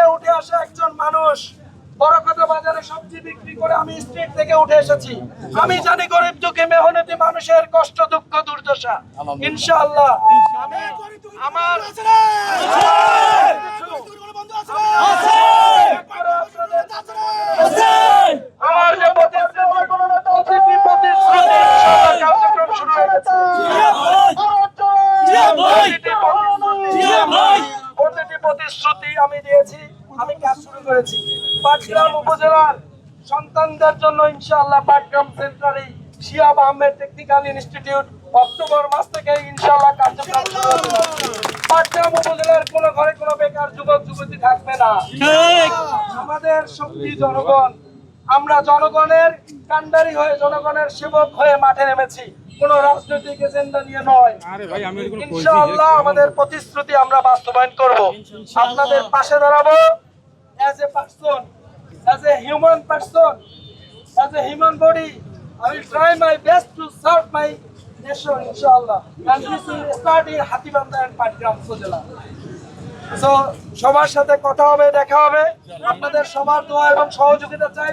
থেকে উঠে আসা একজন মানুষ। বড় কথা বাজারে সবজি বিক্রি করে আমি স্ট্রিট থেকে উঠে এসেছি। আমি জানি গরিব দুঃখী মেহনতি মানুষের কষ্ট দুঃখ দুর্দশা। ইনশাআল্লাহ। আমি আমার আমার যে প্রতিশ্রুতি প্রতিটি প্রতিশ্রুতি ইনশাআল্লাহ কার্যক্রম শুরু হয়ে গেছে প্রতিটি প্রতিশ্রুতি- প্রতিটি প্রতিশ্রুতি আমি দিয়েছি আমি কাজ শুরু করেছি। পাটগ্রাম উপজেলার সন্তানদের জন্য ইনশাআল্লাহ পাটগ্রাম সেন্টারে Shiyab Ahmed technical institute October মাস থেকে ইনশাআল্লাহ কার্যক্রম শুরু হবে। পাটগ্রাম উপজেলার কোনো ঘরে কোনো বেকার যুবক যুবতী থাকবে না। আমাদের শক্তি জনগণ আমরা জনগণের কান্ডারি হয়ে জনগণের সেবক হয়ে মাঠে নেমেছি। কোন রাজনৈতিক এজেন্ডা নিয়ে নয়। ইনশাআল্লাহ আমাদের প্রতিশ্রুতি আমরা বাস্তবায়ন করব। আপনাদের পাশে দাঁড়াবো। As a person as a human person as a human body I will try my best to serve my nation ইনশাআল্লাহ and this will start in Hatibandha and Patgram Upazila so সবার সাথে কথা হবে দেখা হবে। আপনাদের সবার দোয়া এবং সহযোগিতা চাই।